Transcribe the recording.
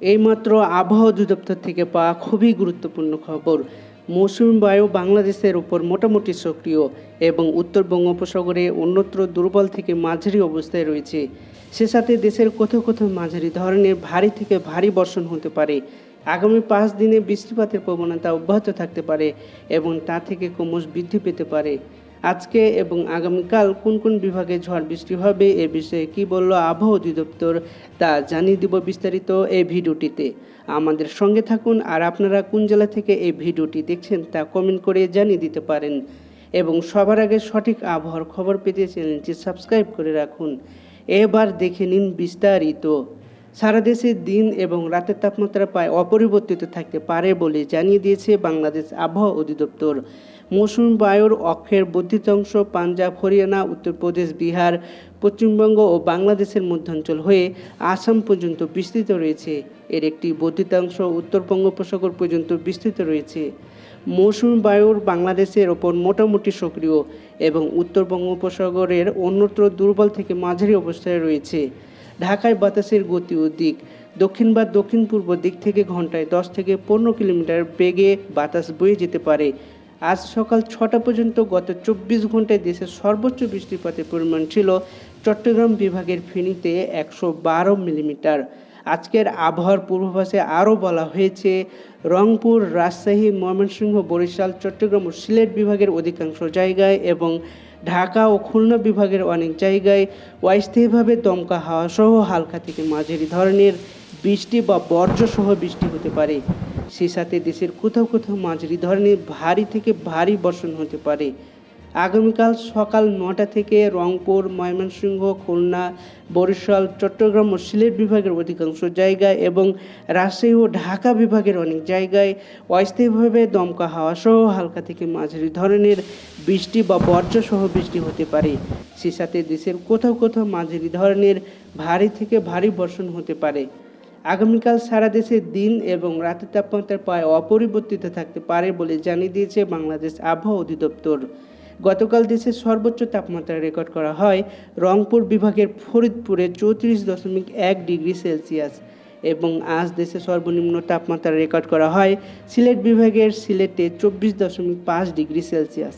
এইমাত্র আবহাওয়া অধিদপ্তর থেকে পাওয়া খুবই গুরুত্বপূর্ণ খবর। মৌসুমী বায়ু বাংলাদেশের উপর মোটামুটি সক্রিয় এবং উত্তর বঙ্গোপসাগরে অন্যত্র দুর্বল থেকে মাঝারি অবস্থায় রয়েছে। সে সাথে দেশের কোথাও কোথাও মাঝারি ধরনের ভারী থেকে ভারী বর্ষণ হতে পারে। আগামী পাঁচ দিনে বৃষ্টিপাতের প্রবণতা অব্যাহত থাকতে পারে এবং তা থেকে ক্রমশ বৃদ্ধি পেতে পারে। আজকে এবং আগামীকাল কোন কোন বিভাগে ঝড় বৃষ্টি হবে এ বিষয়ে কি বলল আবহাওয়া অধিদপ্তর তা জানিয়ে দিব বিস্তারিত এই ভিডিওটিতে। আমাদের সঙ্গে থাকুন আর আপনারা কোন জেলা থেকে এই ভিডিওটি দেখছেন তা কমেন্ট করে জানিয়ে দিতে পারেন। এবং সবার আগে সঠিক আবহাওয়ার খবর পেতে চ্যানেলটি সাবস্ক্রাইব করে রাখুন। এবার দেখে নিন বিস্তারিত। সারা দেশে দিন এবং রাতের তাপমাত্রা প্রায় অপরিবর্তিত থাকতে পারে বলে জানিয়ে দিয়েছে বাংলাদেশ আবহাওয়া অধিদপ্তর। মৌসুমী বায়ুর অক্ষের বর্ধিতাংশ পাঞ্জাব, হরিয়ানা, উত্তরপ্রদেশ, বিহার, পশ্চিমবঙ্গ ও বাংলাদেশের মধ্যাঞ্চল হয়ে আসাম পর্যন্ত বিস্তৃত রয়েছে। এর একটি বর্ধিতাংশ উত্তর বঙ্গোপসাগর পর্যন্ত বিস্তৃত রয়েছে। মৌসুমী বায়ুর বাংলাদেশের ওপর মোটামুটি সক্রিয় এবং উত্তর বঙ্গোপসাগরের অন্যত্র দুর্বল থেকে মাঝারি অবস্থায় রয়েছে। ঢাকায় বাতাসের গতি ও দিক দক্ষিণ বা দক্ষিণ পূর্ব দিক থেকে ঘন্টায় দশ থেকে পনেরো কিলোমিটার বেগে বাতাস বয়ে যেতে পারে। আজ সকাল ছটা পর্যন্ত গত চব্বিশ ঘন্টায় দেশের সর্বোচ্চ বৃষ্টিপাতের পরিমাণ ছিল চট্টগ্রাম বিভাগের ফেনীতে একশো বারো মিলিমিটার। আজকের আবহাওয়ার পূর্বাভাসে আরও বলা হয়েছে, রংপুর, রাজশাহী, ময়মনসিংহ, বরিশাল, চট্টগ্রাম ও সিলেট বিভাগের অধিকাংশ জায়গায় এবং ঢাকা ও খুলনা বিভাগের অনেক জায়গায় অস্থায়ীভাবে দমকা হাওয়া সহ হালকা থেকে মাঝারি ধরনের বৃষ্টি বা বর্জ্যসহ বৃষ্টি হতে পারে। সে সাথে দেশের কোথাও কোথাও মাঝারি ধরনের ভারী থেকে ভারী বর্ষণ হতে পারে। আগামীকাল সকাল নটা থেকে রংপুর, ময়মনসিংহ, খুলনা, বরিশাল, চট্টগ্রাম ও সিলেট বিভাগের অধিকাংশ জায়গায় এবং রাজশাহী ও ঢাকা বিভাগের অনেক জায়গায় অস্থায়ীভাবে দমকা হাওয়া সহ হালকা থেকে মাঝারি ধরনের বৃষ্টি বা বর্জ্যসহ বৃষ্টি হতে পারে। সে সাথে দেশের কোথাও কোথাও মাঝারি ধরনের ভারী থেকে ভারী বর্ষণ হতে পারে। আগামীকাল সারা দেশে দিন এবং রাতের তাপমাত্রা প্রায় অপরিবর্তিত থাকতে পারে বলে জানিয়ে দিয়েছে বাংলাদেশ আবহাওয়া অধিদপ্তর। গতকাল দেশের সর্বোচ্চ তাপমাত্রা রেকর্ড করা হয় রংপুর বিভাগের ফরিদপুরে চৌত্রিশ দশমিক এক ডিগ্রি সেলসিয়াস এবং আজ দেশে সর্বনিম্ন তাপমাত্রা রেকর্ড করা হয় সিলেট বিভাগের সিলেটে চব্বিশ দশমিক পাঁচ ডিগ্রি সেলসিয়াস।